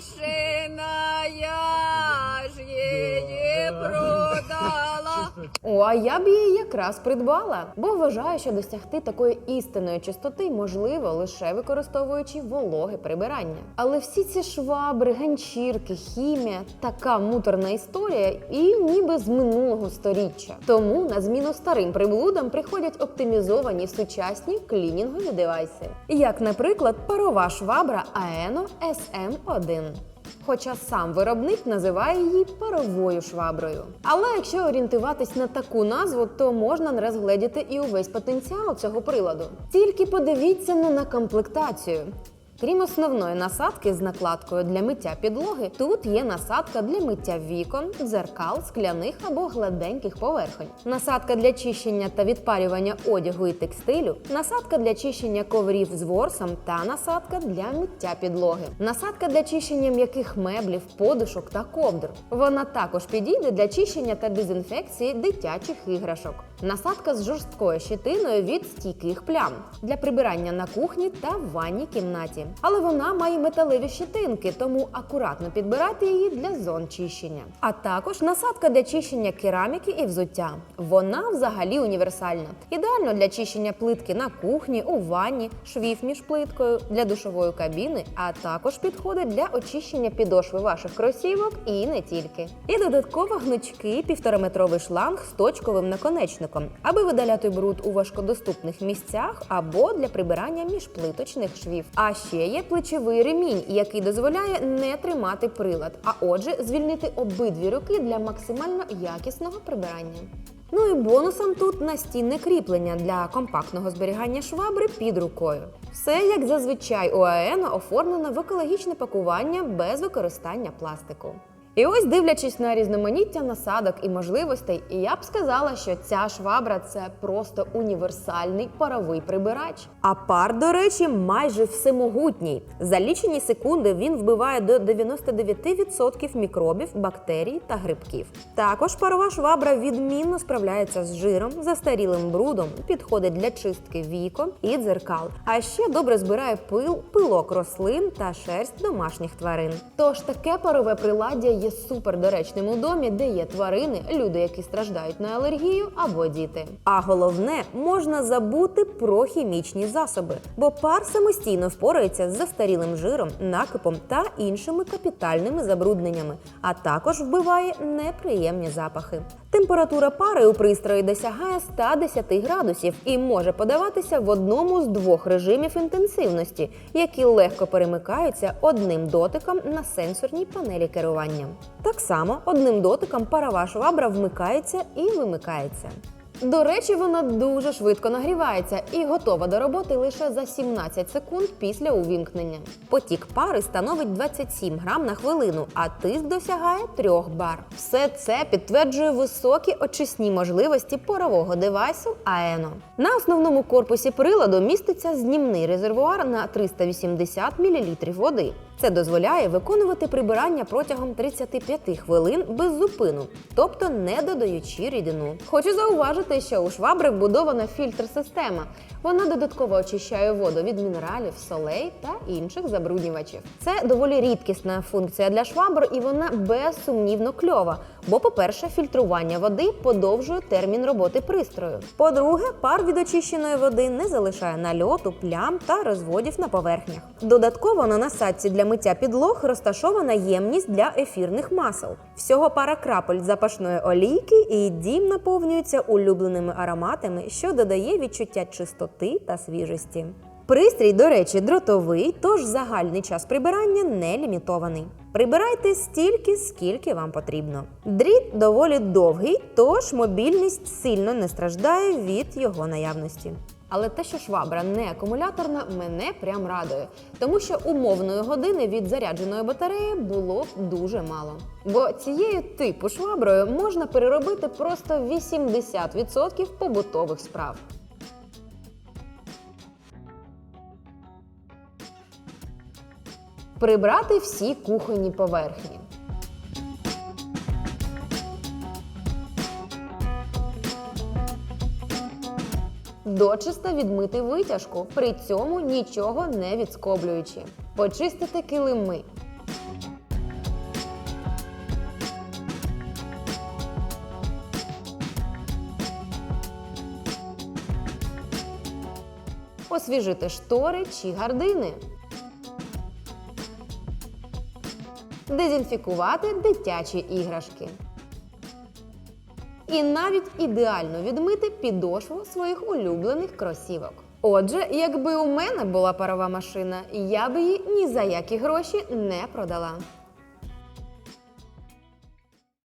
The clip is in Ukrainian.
машина, О, а я б її якраз придбала, бо вважаю, що досягти такої істинної чистоти можливо лише використовуючи вологе прибирання. Але всі ці швабри, ганчірки, хімія така муторна історія і ніби з минулого сторіччя. Тому на зміну старим приблудам приходять оптимізовані сучасні клінінгові девайси, як, наприклад, парова швабра Aeno SM1. Хоча сам виробник називає її паровою шваброю. Але якщо орієнтуватись на таку назву, то можна розгледіти і увесь потенціал цього приладу. Тільки подивіться на комплектацію. Крім основної насадки з накладкою для миття підлоги, тут є насадка для миття вікон, дзеркал, скляних або гладеньких поверхонь, насадка для чищення та відпарювання одягу і текстилю, насадка для чищення коврів з ворсом та насадка для миття підлоги, насадка для чищення м'яких меблів, подушок та ковдр. Вона також підійде для чищення та дезінфекції дитячих іграшок. Насадка з жорсткою щитиною від стійких плям для прибирання на кухні та в ванній кімнаті. Але вона має металеві щитинки, тому акуратно підбирати її для зон чищення. А також насадка для чищення кераміки і взуття. Вона взагалі універсальна. Ідеально для чищення плитки на кухні, у ванні, швів між плиткою, для душової кабіни, а також підходить для очищення підошви ваших кросівок і не тільки. І додатково гнучкий півтораметровий шланг з точковим наконечником, аби видаляти бруд у важкодоступних місцях або для прибирання міжплиточних швів. А ще є плечовий ремінь, який дозволяє не тримати прилад, а отже, звільнити обидві руки для максимально якісного прибирання. Ну і бонусом тут настінне кріплення для компактного зберігання швабри під рукою. Все як зазвичай у АЕНО оформлено в екологічне пакування без використання пластику. І ось, дивлячись на різноманіття насадок і можливостей, я б сказала, що ця швабра це просто універсальний паровий прибирач. А пар, до речі, майже всемогутній. За лічені секунди він вбиває до 99% мікробів, бактерій та грибків. Також парова швабра відмінно справляється з жиром, застарілим брудом, підходить для чистки вікон і дзеркал. А ще добре збирає пил, пилок рослин та шерсть домашніх тварин. Тож таке парове приладдя є супер доречним у домі, де є тварини, люди, які страждають на алергію або діти. А головне, можна забути про хімічні засоби, бо пар самостійно впорається з застарілим жиром, накипом та іншими капітальними забрудненнями, а також вбиває неприємні запахи. Температура пари у пристрої досягає 110 градусів і може подаватися в одному з двох режимів інтенсивності, які легко перемикаються одним дотиком на сенсорній панелі керування. Так само одним дотиком парова швабра вмикається і вимикається. До речі, вона дуже швидко нагрівається і готова до роботи лише за 17 секунд після увімкнення. Потік пари становить 27 грам на хвилину, а тиск досягає 3 бар. Все це підтверджує високі очисні можливості парового девайсу Аено. На основному корпусі приладу міститься знімний резервуар на 380 мл води. Це дозволяє виконувати прибирання протягом 35 хвилин без зупину, тобто не додаючи рідину. Хочу зауважити, що у швабри вбудована фільтр-система. Вона додатково очищає воду від мінералів, солей та інших забруднювачів. Це доволі рідкісна функція для швабр, і вона безсумнівно кльова. Бо, по-перше, фільтрування води подовжує термін роботи пристрою. По-друге, пар від очищеної води не залишає нальоту, плям та розводів на поверхнях. Додатково на насадці для миття підлог розташована ємність для ефірних масел. Всього пара крапель запашної олійки, і дім наповнюється улюбленими ароматами, що додає відчуття чистоти та свіжості. Пристрій, до речі, дротовий, тож загальний час прибирання не лімітований. Прибирайте стільки, скільки вам потрібно. Дріт доволі довгий, тож мобільність сильно не страждає від його наявності. Але те, що швабра не акумуляторна, мене прям радує, тому що умовної години від зарядженої батареї було б дуже мало. Бо цією типу шваброю можна переробити просто 80% побутових справ. прибрати всі кухонні поверхні. Дочисто відмити витяжку, при цьому нічого не відскоблюючи. Почистити килими. Освіжити штори чи гардини. Дезінфікувати дитячі іграшки. І навіть ідеально відмити підошву своїх улюблених кросівок. Отже, якби у мене була парова машина, я би її ні за які гроші не продала.